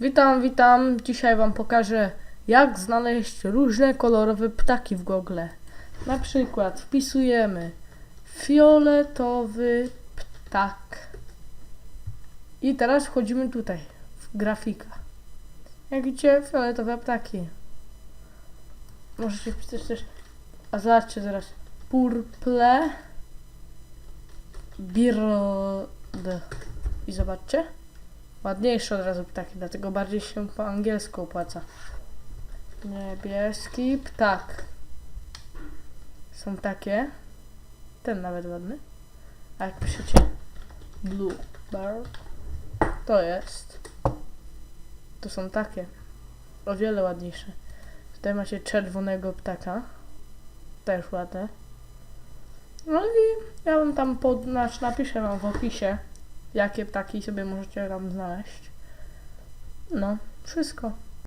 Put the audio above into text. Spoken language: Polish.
Witam, witam. Dzisiaj Wam pokażę, jak znaleźć różne kolorowe ptaki w Google. Na przykład wpisujemy fioletowy ptak. I teraz wchodzimy tutaj, w grafika. Jak widzicie, fioletowe ptaki. Możecie wpisać też, a zobaczcie zaraz, purple bird. I zobaczcie. Ładniejsze od razu ptaki, dlatego bardziej się po angielsku opłaca. Niebieski ptak. Są takie. Ten nawet ładny. A jak piszecie blue bird, to jest. To są takie. O wiele ładniejsze. Tutaj macie czerwonego ptaka. Też ładne. No i ja wam tam pod, nasz, napiszę wam w opisie jakie ptaki sobie możecie tam znaleźć. No, wszystko.